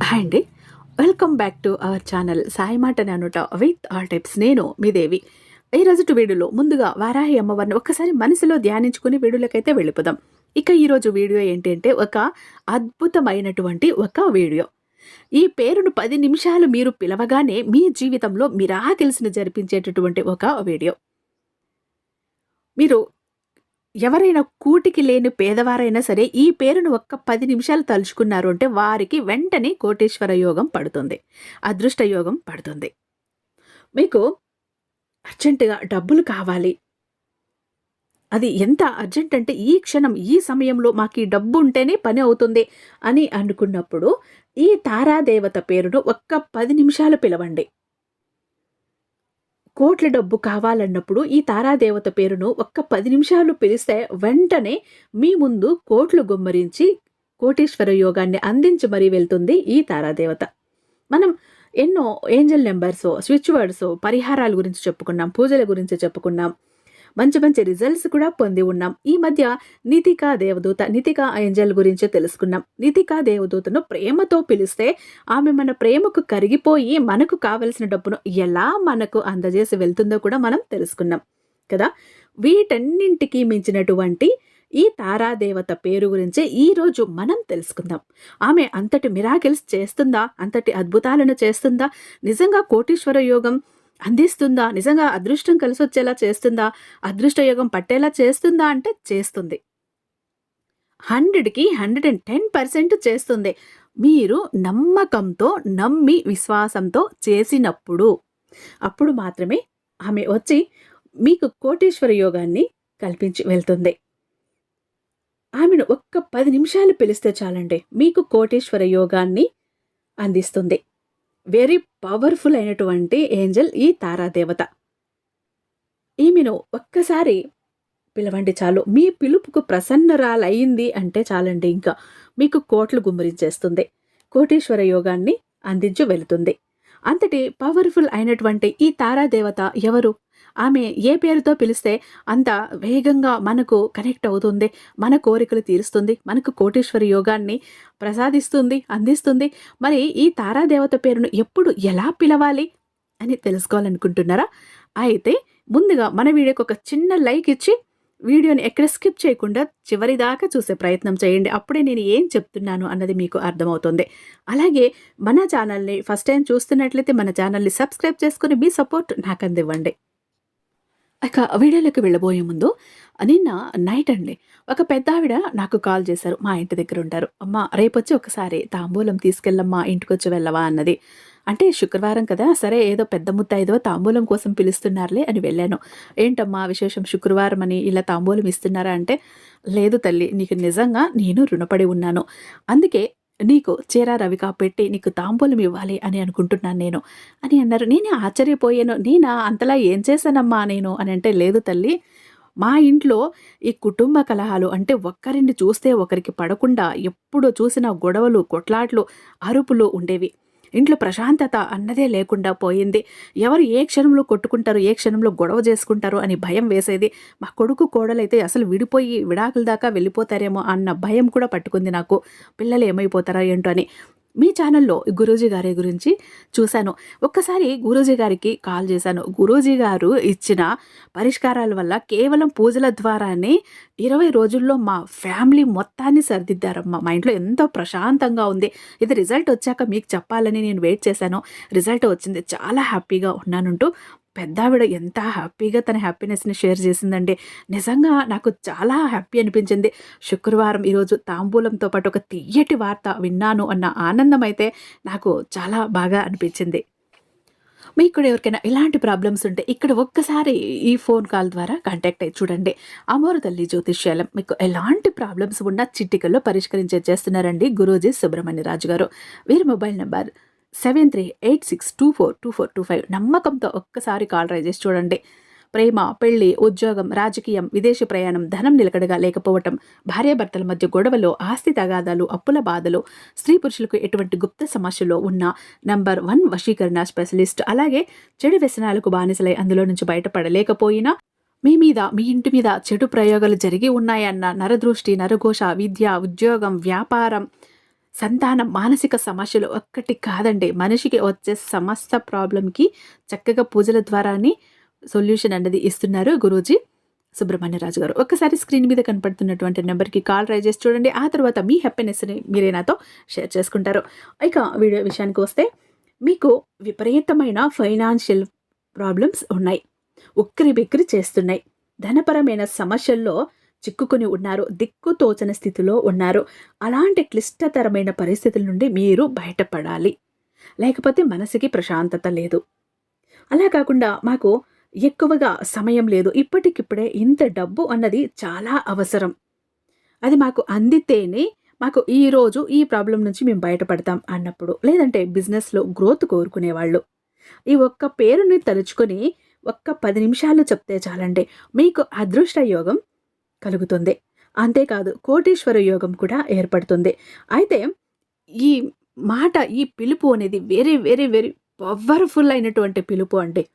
Hi అండి. Welcome back to our channel Sai మాట అనుట విత్ ఆల్ టైప్స్. నేను మీ దేవి. ఈ రోజు వీడియోలో ముందుగా వారాహి అమ్మవారిని ఒక్కసారి మనసులో ధ్యానించుకుని వీడియోలకైతే వెళ్ళిపోదాం. ఇక ఈరోజు వీడియో ఏంటంటే ఒక అద్భుతమైనటువంటి ఒక వీడియో. ఈ పేరును పది నిమిషాలు మీరు పిలవగానే మీ జీవితంలో మిరాకిల్స్ని జరిపించేటటువంటి ఒక వీడియో. మీరు ఎవరైనా కూటికి లేని పేదవారైనా సరే ఈ పేరును ఒక్క పది నిమిషాలు తలుచుకున్నారు అంటే వారికి వెంటనే కోటేశ్వర యోగం పడుతుంది. అదృష్ట యోగం పడుతుంది. మీకు అర్జెంటుగా డబ్బులు కావాలి. అది ఎంత అర్జెంట్ అంటే ఈ క్షణం ఈ సమయంలో మాకు ఈ డబ్బు ఉంటేనే పని అవుతుంది అని అనుకున్నప్పుడు ఈ తారాదేవత పేరును ఒక్క పది నిమిషాలు పిలవండి. కోట్ల డబ్బు కావాలన్నప్పుడు ఈ తారాదేవత పేరును ఒక్క పది నిమిషాలు పిలిస్తే వెంటనే మీ ముందు కోట్లు గుమ్మరించి కోటేశ్వర యోగాన్ని అందించి మరీ వెళ్తుంది ఈ తారాదేవత. మనం ఎన్నో ఏంజల్ నెంబర్స్ స్విచ్ వర్డ్స్ పరిహారాల గురించి చెప్పుకున్నాం పూజల గురించి చెప్పుకున్నాం మంచి మంచి రిజల్ట్స్ కూడా పొంది ఉన్నాం. ఈ మధ్య నితికా దేవదూత నితికా ఏంజల్ గురించి తెలుసుకున్నాం. నితికా దేవదూతను ప్రేమతో పిలిస్తే ఆమె మన ప్రేమకు కరిగిపోయి మనకు కావలసిన డబ్బును ఎలా మనకు అందజేసి వెళ్తుందో కూడా మనం తెలుసుకున్నాం. కదా? వీటన్నింటికి మించినటువంటి ఈ తారాదేవత పేరు గురించి ఈరోజు మనం తెలుసుకుందాం. ఆమె అంతటి మిరాకిల్స్ చేస్తుందా? అంతటి అద్భుతాలను చేస్తుందా? నిజంగా కోటీశ్వర యోగం అందిస్తుందా? నిజంగా అదృష్టం కలిసి వచ్చేలా చేస్తుందా? అదృష్ట యోగం పట్టేలా చేస్తుందా అంటే చేస్తుంది. హండ్రెడ్కి హండ్రెడ్ అండ్ టెన్ పర్సెంట్ చేస్తుంది. మీరు నమ్మకంతో నమ్మి విశ్వాసంతో చేసినప్పుడు అప్పుడు మాత్రమే ఆమె వచ్చి మీకు కోటేశ్వర యోగాన్ని కల్పించి వెళ్తుంది. ఆమెను ఒక్క పది నిమిషాలు పిలిస్తే చాలండి. మీకు కోటేశ్వర యోగాన్ని అందిస్తుంది. వెరీ పవర్ఫుల్ అయినటువంటి ఏంజల్ ఈ తారాదేవత. ఈమెను ఒక్కసారి పిలవండి చాలు. మీ పిలుపుకు ప్రసన్నరాలయ్యింది అంటే చాలండి ఇంకా. మీకు కోట్లు గుమ్మరించేస్తుంది. కోటేశ్వర యోగాన్ని అందించి వెళుతుంది. అంతటి పవర్ఫుల్ అయినటువంటి ఈ తారాదేవత ఎవరు? ఆమె ఏ పేరుతో పిలిస్తే అంత వేగంగా మనకు కనెక్ట్ అవుతుంది మన కోరికలు తీరుస్తుంది మనకు కోటేశ్వర యోగాన్ని ప్రసాదిస్తుంది అందిస్తుంది. మరి ఈ తారాదేవత పేరును ఎప్పుడు ఎలా పిలవాలి అని తెలుసుకోవాలనుకుంటున్నారా? అయితే ముందుగా మన వీడియోకి ఒక చిన్న లైక్ ఇచ్చి వీడియోని ఎక్కడ స్కిప్ చేయకుండా చివరి దాకా చూసే ప్రయత్నం చేయండి. అప్పుడే నేను ఏం చెప్తున్నాను అన్నది మీకు అర్థమవుతుంది. అలాగే మన ఛానల్ని ఫస్ట్ టైం చూస్తున్నట్లయితే మన ఛానల్ని సబ్స్క్రైబ్ చేసుకుని మీ సపోర్ట్ నాకు అందివ్వండి ఇక వీడియోలోకి వెళ్ళబోయే ముందు నిన్న నైట్ అండి ఒక పెద్ద ఆవిడ నాకు కాల్ చేశారు. మా ఇంటి దగ్గర ఉంటారు. అమ్మ రేపొచ్చి ఒకసారి తాంబూలం తీసుకెళ్ళమ్మా ఇంటికి వచ్చి వెళ్ళవా అన్నది. అంటే శుక్రవారం కదా సరే ఏదో పెద్ద ముత్తైదో తాంబూలం కోసం పిలుస్తున్నారులే అని వెళ్ళాను. ఏంటమ్మా విశేషం శుక్రవారం అని ఇలా తాంబూలం ఇస్తున్నారా అంటే లేదు తల్లి నీకు నిజంగా నేను రుణపడి ఉన్నాను. అందుకే నీకు చీర రవికా పెట్టి నీకు తాంబూలం ఇవ్వాలి అని అనుకుంటున్నాను నేను. అని అన్నారు. నేనే ఆశ్చర్యపోయాను. నేనా? అంతలా ఏం చేశానమ్మా నేను? అని అంటే లేదు తల్లి మా ఇంట్లో ఈ కుటుంబ కలహాలు అంటే ఒక్కరిని చూస్తే ఒకరికి పడకుండా ఎప్పుడో చూసిన గొడవలు కొట్లాట్లు అరుపులు ఉండేవి. ఇంట్లో ప్రశాంతత అన్నదే లేకుండా పోయింది. ఎవరు ఏ క్షణంలో కొట్టుకుంటారు ఏ క్షణంలో గొడవ చేసుకుంటారు అని భయం వేసేది. మా కొడుకు కోడలైతే అసలు విడిపోయి విడాకుల దాకా వెళ్ళిపోతారేమో అన్న భయం కూడా పట్టుకుంది నాకు. పిల్లలు ఏమైపోతారా ఏంటో అని. మీ ఛానల్లో గురూజీ గారి గురించి చూశాను. ఒక్కసారి గురూజీ గారికి కాల్ చేశాను. గురూజీ గారు ఇచ్చిన పరిష్కారాల వల్ల కేవలం పూజల ద్వారానే ఇరవై రోజుల్లో మా ఫ్యామిలీ మొత్తాన్ని సరిదిద్దారమ్మా. మా ఇంట్లో ఎంతో ప్రశాంతంగా ఉంది. ఇది రిజల్ట్ వచ్చాక మీకు చెప్పాలని నేను వెయిట్ చేశాను. రిజల్ట్ వచ్చింది. చాలా హ్యాపీగా ఉన్నానంటూ పెద్దావిడ ఎంత హ్యాపీగా తన హ్యాపీనెస్ని షేర్ చేసిందండి నిజంగా నాకు చాలా హ్యాపీ అనిపించింది. శుక్రవారం ఈరోజు తాంబూలంతో పాటు ఒక తీయటి వార్త విన్నాను అన్న ఆనందం అయితే నాకు చాలా బాగా అనిపించింది. మీకు కూడా ఎవరికైనా ఇలాంటి ప్రాబ్లమ్స్ ఉంటే ఇక్కడ ఒక్కసారి ఈ ఫోన్ కాల్ ద్వారా కాంటాక్ట్ అయ్యి చూడండి. అమోరు తల్లి జ్యోతిష్యాలం మీకు ఎలాంటి ప్రాబ్లమ్స్ ఉన్నా చిట్టికల్లో పరిష్కరించే చేస్తున్నారండి గురూజీ సుబ్రహ్మణ్య రాజు గారు. వీరి mobile number seven three eight six two four two four two five నమ్మకంతో ఒక్కసారి కాల్ ట్రై చేసి చూడండి. ప్రేమ పెళ్ళి ఉద్యోగం రాజకీయం విదేశీ ప్రయాణం ధనం నిలకడగా లేకపోవటం భార్యాభర్తల మధ్య గొడవలు ఆస్తి తగాదాలు అప్పుల బాధలు స్త్రీ పురుషులకు ఎటువంటి గుప్త సమస్యలో ఉన్న నంబర్ వన్ వశీకరణ స్పెషలిస్ట్. అలాగే చెడు వ్యసనాలకు బానిసలై అందులో నుంచి బయటపడలేకపోయినా మీ మీద మీ ఇంటి మీద చెడు ప్రయోగాలు జరిగి ఉన్నాయన్న నరదృష్టి నరఘోష విద్య ఉద్యోగం వ్యాపారం సంతానం మానసిక సమస్యలు ఒక్కటి కాదండి. మనిషికి వచ్చే సమస్త ప్రాబ్లంకి చక్కగా పూజల ద్వారానే సొల్యూషన్ అనేది ఇస్తున్నారు గురూజీ సుబ్రహ్మణ్యరాజు గారు. ఒక్కసారి స్క్రీన్ మీద కనపడుతున్నటువంటి నెంబర్కి కాల్ ట్రై చేసి చూడండి. ఆ తర్వాత మీ హ్యాపీనెస్ని మీరే నాతో షేర్ చేసుకుంటారు. ఇక వీడియో విషయానికి వస్తే మీకు విపరీతమైన ఫైనాన్షియల్ ప్రాబ్లమ్స్ ఉన్నాయి. ఉక్కిరి బిక్కిరి చేస్తున్నాయి. ధనపరమైన సమస్యల్లో చిక్కుకొని ఉన్నారు దిక్కు తోచని స్థితిలో ఉన్నారు. అలాంటి క్లిష్టతరమైన పరిస్థితుల నుండి మీరు బయటపడాలి. లేకపోతే మనసుకి ప్రశాంతత లేదు. అలా కాకుండా మాకు ఎక్కువగా సమయం లేదు. ఇప్పటికిప్పుడే ఇంత డబ్బు అన్నది చాలా అవసరం. అది మాకు అందితేనే మాకు ఈరోజు ఈ ప్రాబ్లం నుంచి మేము బయటపడతాం అన్నప్పుడు లేదంటే బిజినెస్లో గ్రోత్ కోరుకునేవాళ్ళు. ఈ ఒక్క పేరుని తలుచుకొని ఒక్క పది నిమిషాలు చెప్తే చాలండి. మీకు అదృష్ట యోగం కలుగుతుంది. అంతేకాదు కోటీశ్వర యోగం కూడా ఏర్పడుతుంది. అయితే ఈ మాట ఈ పిలుపు అనేది వెరీ వెరీ వెరీ పవర్ఫుల్ అయినటువంటి పిలుపు అండి.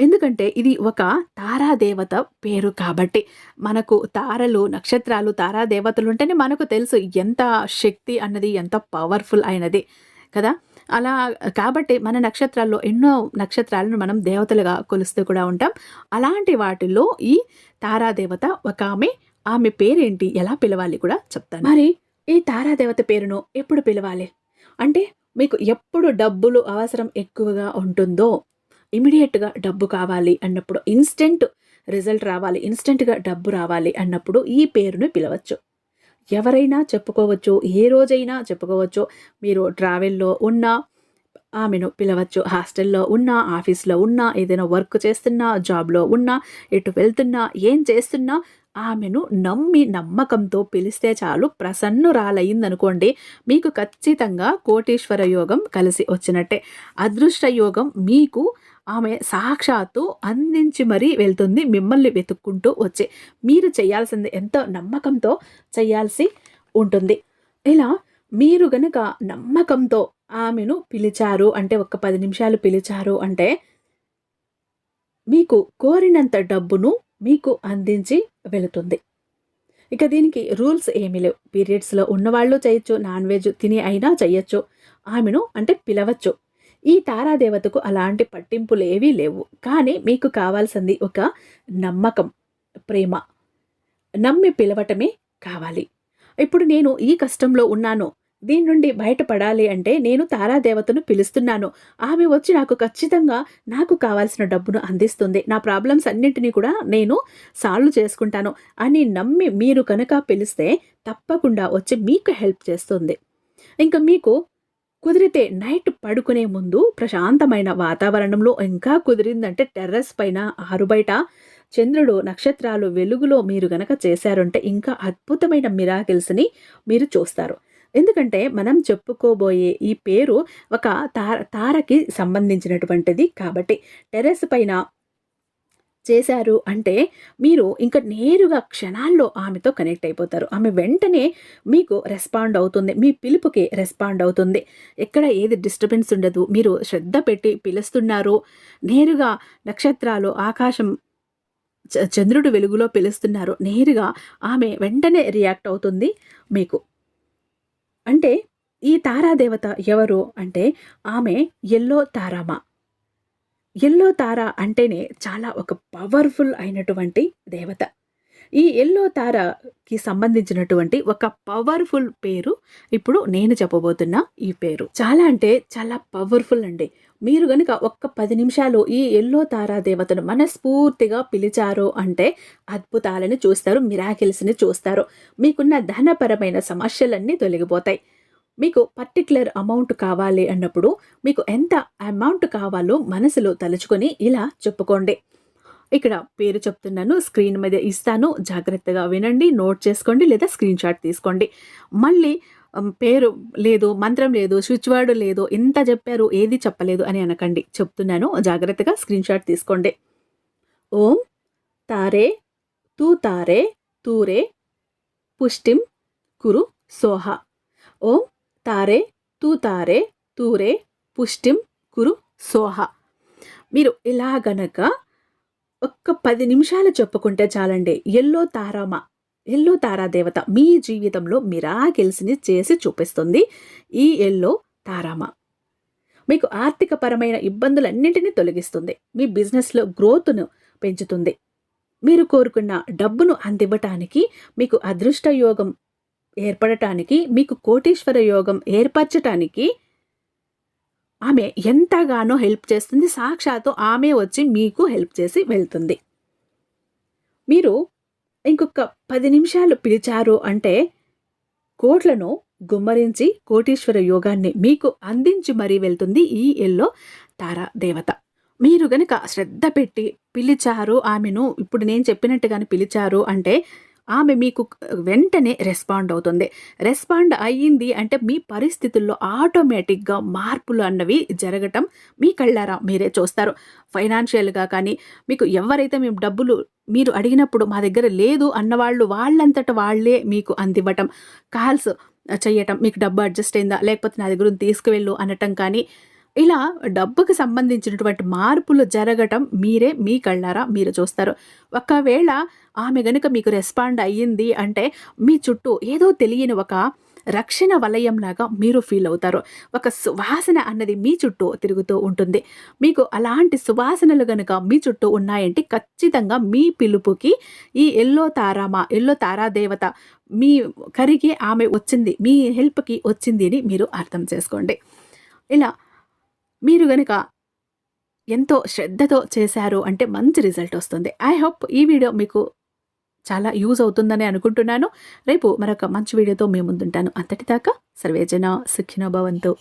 ఎందుకంటే ఇది ఒక తారాదేవత పేరు కాబట్టి మనకు తారలు నక్షత్రాలు తారాదేవతలు ఉంటేనే మనకు తెలుసు ఎంత శక్తి అన్నది ఎంత పవర్ఫుల్ అయినది. కదా? అలా కాబట్టి మన నక్షత్రాల్లో ఎన్నో నక్షత్రాలను మనం దేవతలుగా కొలుస్తూ కూడా ఉంటాం. అలాంటి వాటిల్లో ఈ తారాదేవత ఒక ఆమె ఆమె పేరేంటి ఎలా పిలవాలి కూడా చెప్తాను. మరి ఈ తారాదేవత పేరును ఎప్పుడు పిలవాలి? అంటే మీకు ఎప్పుడు డబ్బులు అవసరం ఎక్కువగా ఉంటుందో ఇమీడియట్గా డబ్బు కావాలి అన్నప్పుడు ఇన్స్టెంట్ రిజల్ట్ రావాలి ఇన్స్టెంట్గా డబ్బు రావాలి అన్నప్పుడు ఈ పేరును పిలవచ్చు. ఎవరైనా చెప్పుకోవచ్చు ఏ రోజైనా చెప్పుకోవచ్చు. మీరు ట్రావెల్లో ఉన్నా ఆమెను పిలవచ్చు. హాస్టల్లో ఉన్నా ఆఫీస్లో ఉన్నా ఏదైనా వర్క్ చేస్తున్నా జాబ్లో ఉన్నా ఎటు వెళ్తున్నా ఏం చేస్తున్నా ఆమెను నమ్మి నమ్మకంతో పిలిస్తే చాలు ప్రసన్నురాలయ్యిందనుకోండి మీకు ఖచ్చితంగా కోటీశ్వర యోగం కలిసి వచ్చినట్టే. అదృష్ట యోగం మీకు ఆమె సాక్షాత్తు అందించి మరీ వెళ్తుంది మిమ్మల్ని వెతుక్కుంటూ వచ్చే. మీరు చేయాల్సింది ఎంతో నమ్మకంతో చేయాల్సి ఉంటుంది. ఇలా మీరు గనక నమ్మకంతో ఆమెను పిలిచారు అంటే ఒక పది నిమిషాలు పిలిచారు అంటే మీకు కోరినంత డబ్బును మీకు అందించి వెళుతుంది. ఇక దీనికి రూల్స్ ఏమీ లేవు. పీరియడ్స్లో ఉన్నవాళ్ళు చేయొచ్చు నాన్ వెజ్ తిని అయినా చేయొచ్చు. ఆమెను అంటే పిలవచ్చు. ఈ తారాదేవతకు అలాంటి పట్టింపులు ఏవీ లేవు. కానీ మీకు కావాల్సింది ఒక నమ్మకం ప్రేమ. నమ్మి పిలవటమే కావాలి. ఇప్పుడు నేను ఈ కష్టంలో ఉన్నాను. దీని నుండి బయటపడాలి అంటే నేను తారాదేవతను పిలుస్తున్నాను. ఆమె వచ్చి నాకు ఖచ్చితంగా నాకు కావాల్సిన డబ్బును అందిస్తుంది. నా ప్రాబ్లమ్స్ అన్నింటినీ కూడా నేను సాల్వ్ చేసుకుంటాను. అని నమ్మి మీరు కనుక పిలిస్తే తప్పకుండా వచ్చి మీకు హెల్ప్ చేస్తుంది. ఇంకా మీకు కుదిరితే నైట్ పడుకునే ముందు ప్రశాంతమైన వాతావరణంలో ఇంకా కుదిరిందంటే టెర్రస్ పైన ఆరు బయట చంద్రుడు నక్షత్రాలు వెలుగులో మీరు గనక చేశారంటే ఇంకా అద్భుతమైన మిరాకిల్స్ని మీరు చూస్తారు. ఎందుకంటే మనం చెప్పుకోబోయే ఈ పేరు ఒక తార తారకి సంబంధించినటువంటిది కాబట్టి టెర్రస్ పైన చేశారు అంటే మీరు ఇంకా నేరుగా క్షణాల్లో ఆమెతో కనెక్ట్ అయిపోతారు. ఆమె వెంటనే మీకు రెస్పాండ్ అవుతుంది. మీ పిలుపుకి రెస్పాండ్ అవుతుంది. ఎక్కడ ఏది డిస్టర్బెన్స్ ఉండదు. మీరు శ్రద్ధ పెట్టి పిలుస్తున్నారు. నేరుగా నక్షత్రాలు ఆకాశం చంద్రుడు వెలుగులో పిలుస్తున్నారు. నేరుగా ఆమె వెంటనే రియాక్ట్ అవుతుంది మీకు. అంటే ఈ తారాదేవత ఎవరు అంటే ఆమె ఎల్లో తారామ. ఎల్లో తార అంటేనే చాలా ఒక పవర్ఫుల్ అయినటువంటి దేవత. ఈ ఎల్లో తారకి సంబంధించినటువంటి ఒక పవర్ఫుల్ పేరు ఇప్పుడు నేను చెప్పబోతున్న ఈ పేరు. చాలా అంటే చాలా పవర్ఫుల్ అండి. మీరు గనుక ఒక్క పది నిమిషాలు ఈ ఎల్లో తారా దేవతను మనస్ఫూర్తిగా పిలిచారు అంటే అద్భుతాలను చూస్తారు మిరాకిల్స్ని చూస్తారు. మీకున్న ధనపరమైన సమస్యలన్నీ తొలగిపోతాయి. మీకు పర్టికులర్ అమౌంట్ కావాలి అన్నప్పుడు మీకు ఎంత అమౌంట్ కావాలో మనసులో తలుచుకొని ఇలా చెప్పుకోండి. ఇక్కడ పేరు చెప్తున్నాను స్క్రీన్ మీద ఇస్తాను జాగ్రత్తగా వినండి నోట్ చేసుకోండి లేదా స్క్రీన్ షాట్ తీసుకోండి. మళ్ళీ పేరు లేదు మంత్రం లేదు స్విచ్ వర్డ్ లేదు ఎంత చెప్పారు ఏది చెప్పలేదు అని అనకండి. చెప్తున్నాను జాగ్రత్తగా స్క్రీన్ షాట్ తీసుకోండి. ఓం తారే తూ తారే తూరే పుష్టిం కురు సోహ. ఓం తారే తూ తారే తూరే పుష్టిం కురు సోహ. మీరు ఇలా గనక ఒక్క పది నిమిషాలు చెప్పుకుంటే చాలండి. ఎల్లో తారామ ఎల్లో తారాదేవత మీ జీవితంలో మిరాకిల్స్ని చేసి చూపిస్తుంది ఈ ఎల్లో తారామ. మీకు ఆర్థికపరమైన ఇబ్బందులన్నింటినీ తొలగిస్తుంది. మీ బిజినెస్లో గ్రోత్ను పెంచుతుంది. మీరు కోరుకున్న డబ్బును అందివ్వటానికి మీకు అదృష్ట యోగం ఏర్పడటానికి మీకు కోటీశ్వర యోగం ఏర్పరచటానికి ఆమె ఎంతగానో హెల్ప్ చేస్తుంది. సాక్షాత్తు ఆమె వచ్చి మీకు హెల్ప్ చేసి వెళ్తుంది. మీరు ఇంకొక పది నిమిషాలు పిలిచారు అంటే కోట్లను గుమ్మరించి కోటీశ్వర యోగాన్ని మీకు అందించి మరీ వెళ్తుంది ఈ ఎల్లో తారా దేవత. మీరు గనక శ్రద్ధ పెట్టి పిలిచారు ఆమెను ఇప్పుడు నేను చెప్పినట్టుగానే పిలిచారు అంటే ఆమె మీకు వెంటనే రెస్పాండ్ అవుతుంది. రెస్పాండ్ అయ్యింది అంటే మీ పరిస్థితుల్లో ఆటోమేటిక్గా మార్పులు అన్నవి జరగటం మీ కళ్ళారా? మీరే చూస్తారు. ఫైనాన్షియల్గా కానీ మీకు ఎవరైతే మేము డబ్బులు మీరు అడిగినప్పుడు మా దగ్గర లేదు అన్నవాళ్ళు వాళ్ళంతట వాళ్ళే మీకు అందివ్వటం కాల్స్ చేయటం మీకు డబ్బు అడ్జస్ట్ అయిందా? లేకపోతే నా దగ్గర తీసుకువెళ్ళు అనటం కానీ ఇలా డబ్బుకి సంబంధించినటువంటి మార్పులు జరగటం మీరే మీ కళ్ళారా మీరు చూస్తారు. ఒకవేళ ఆమె గనుక మీకు రెస్పాండ్ అయ్యింది అంటే మీ చుట్టూ ఏదో తెలియని ఒక రక్షణ వలయంలాగా మీరు ఫీల్ అవుతారు. ఒక సువాసన అన్నది మీ చుట్టూ తిరుగుతూ ఉంటుంది. మీకు అలాంటి సువాసనలు గనుక మీ చుట్టూ ఉన్నాయంటే ఖచ్చితంగా మీ పిలుపుకి ఈ ఎల్లో తారామా ఎల్లో తారాదేవత మీ కరిగి ఆమె వచ్చింది మీ హెల్ప్కి వచ్చింది అని మీరు అర్థం చేసుకోండి. ఇలా మీరు గనుక ఎంతో శ్రద్ధతో చేశారు అంటే మంచి రిజల్ట్ వస్తుంది. ఐ హోప్ ఈ వీడియో మీకు చాలా యూజ్ అవుతుందని అనుకుంటున్నాను. రేపు మరొక మంచి వీడియోతో మీ ముందుంటాను. అంతటిదాకా సర్వేజన సుఖినో భవంతు.